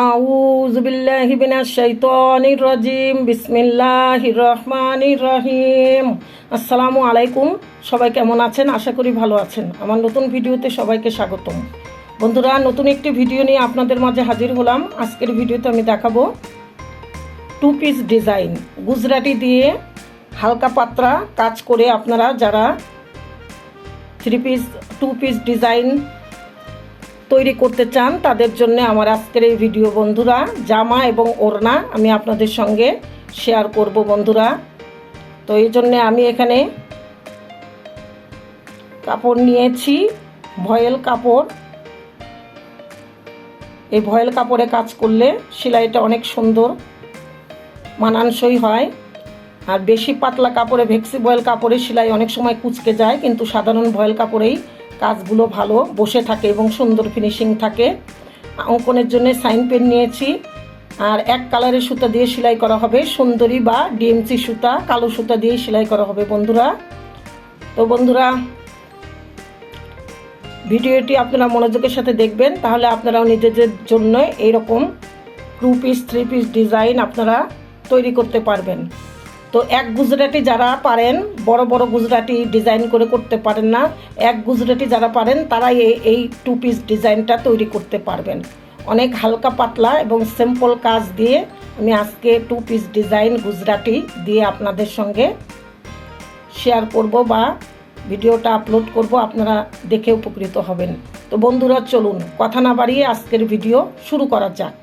أعوذ بالله من الشيطان الرجيم بسم الله الرحمن الرحيم আসসালামু আলাইকুম সবাই কেমন আছেন আশা করি ভালো আছেন আমার নতুন ভিডিওতে সবাইকে স্বাগতম বন্ধুরা নতুন একটি ভিডিও নিয়ে আপনাদের মাঝে হাজির হলাম আজকের ভিডিওতে আমি দেখাবো টু পিস ডিজাইন গুজরাটি দিয়ে হালকা পাত্রা কাজ করে আপনারা যারা three piece two piece design তৈরি করতে চান, তাদের জন্য আমার আজকের এই ভিডিও বন্ধুরা, জামা এবং ওড়না আমি আপনাদের সঙ্গে শেয়ার করব বন্ধুরা। তো এই জন্যে আমি এখানে কাপড় নিয়েছি, ভয়েল কাপড়। এই ভয়েল কাপড়ে কাজ করলে সেলাইটা অনেক সুন্দর, মানানসই হয়। আর বেশি পাতলা কাপড়ে, ভেক্সি ভয়েল কাপড়ে সেলাই অনেক সময় কুচকে যায়, কিন্তু সাধারণ ভয়েল কাপড়েই কাজগুলো ভালো, বসে থাকে এবং সুন্দর ফিনিশিং থাকে। অঙ্কনের জন্য সাইন পেন নিয়েছি। আর এক কালারের সুতা দিয়ে সেলাই করা হবে। সুন্দরী বা ডিএমসি সুতা, কালো সুতা দিয়ে সেলাই করা হবে বন্ধুরা। তো বন্ধুরা, ভিডিওটি আপনারা মনোযোগের সাথে দেখবেন, তাহলে আপনারাও নিজেদের জন্য এইরকম two piece three piece design আপনারা তৈরি করতে পারবেন। তো এক গুজরাটি যারা পারেন, বড় বড় গুজরাটি ডিজাইন করে করতে পারেন না, এক গুজরাটি যারা পারেন, তারাই এই এই টু পিস ডিজাইনটা তৈরি করতে পারবেন। অনেক হালকা পাতলা এবং সিম্পল কাজ দিয়ে আমি আজকে টু পিস ডিজাইন গুজরাটি দিয়ে আপনাদের সঙ্গে শেয়ার করব বা ভিডিওটা আপলোড করব, আপনারা দেখে উপকৃত হবেন। তো বন্ধুরা, চলুন, কথা না বাড়িয়ে আজকের ভিডিও শুরু করা যাক।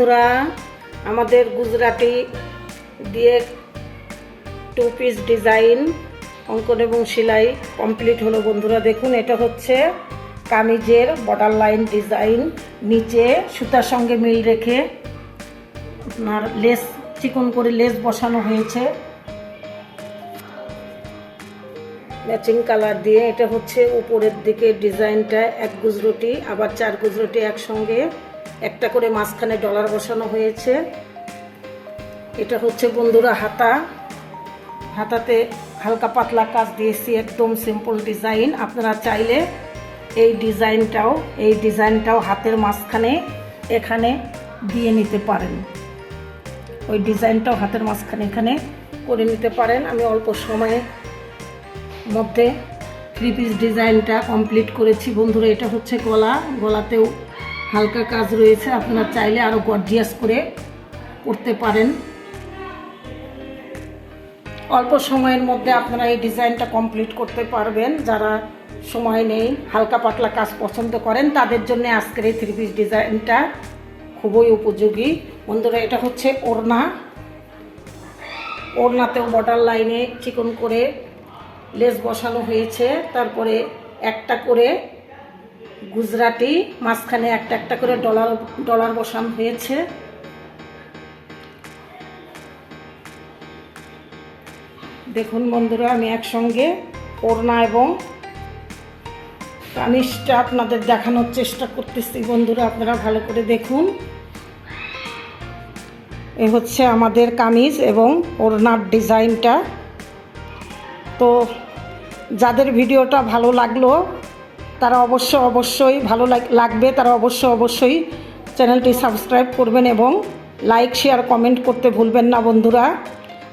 বন্ধুরা, আমাদের গুজরাটি দিয়ে টু পিস ডিজাইন অঙ্কন এবং সেলাই কমপ্লিট হলো বন্ধুরা। দেখুন, এটা হচ্ছে কামিজের বর্ডার লাইন ডিজাইন নিচে সুতার সঙ্গে মিল রেখে আপনার লেস চিকন করে লেস বসানো হয়েছে। ম্যাচিং কালার দিয়ে এটা হচ্ছে উপরের দিকে ডিজাইনটা এক গুজরটি, আবার চার গুজরটি একসঙ্গে একটা করে মাঝখানে ডলার বসানো হয়েছে। এটা হচ্ছে বন্ধুরা হাতা। হাতাতে হালকা পাতলা কাজ দিয়েছি, একদম সিম্পল ডিজাইন আপনারা চাইলে এই ডিজাইনটাও এই ডিজাইনটাও হাতের মাঝখানে এখানে দিয়ে নিতে পারেন। ওই ডিজাইনটাও হাতের মাঝখানে এখানে করে নিতে পারেন। আমি অল্প সময়ে মধ্যে থ্রি পিস ডিজাইনটা কমপ্লিট করেছি। বন্ধুরা, এটা হচ্ছে গলা। গলাতেও হালকা কাজ রয়েছে, আপনারা চাইলে আরও গর্জিয়াস করে করতে পারেন। অল্প সময়ের মধ্যে আপনারা এই ডিজাইনটা কমপ্লিট করতে পারবেন, যারা সময় নেই, হালকা পাতলা কাজ পছন্দ করেন, তাদের জন্য আজকের এই থ্রি পিস ডিজাইনটা খুবই উপযোগী। বন্ধুরা, এটা হচ্ছে ওড়না। ওড়নাতেও বর্ডার লাইনে চিকন করে লেস বসানো হয়েছে, তারপরে একটা করে গুজরাটি মাঝখানে একটা একটা করে ডলার ডলার বসানো হয়েছে। দেখুন বন্ধুরা, আমি একসঙ্গে ওড়না এবং কামিজটা আপনাদের দেখানোর চেষ্টা করতেছি। বন্ধুরা, আপনারা ভালো করে দেখুন। এ হচ্ছে আমাদের কামিজ এবং ওড়নার ডিজাইনটা। তো যাদের ভিডিওটা ভালো লাগল তারা অবশ্য অবশ্যই ভালো লাগ- লাগবে, তারা অবশ্য অবশ্যই চ্যানেলটি সাবস্ক্রাইব করবেন এবং লাইক, শেয়ার, কমেন্ট করতে ভুলবেন না বন্ধুরা।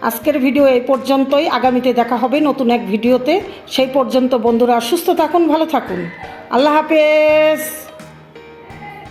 আজকের ভিডিও এই পর্যন্তই। আগামীতে দেখা হবে নতুন এক ভিডিওতে। সেই পর্যন্ত বন্ধুরা সুস্থ থাকুন, ভালো থাকুন। আল্লাহ হাফেজ।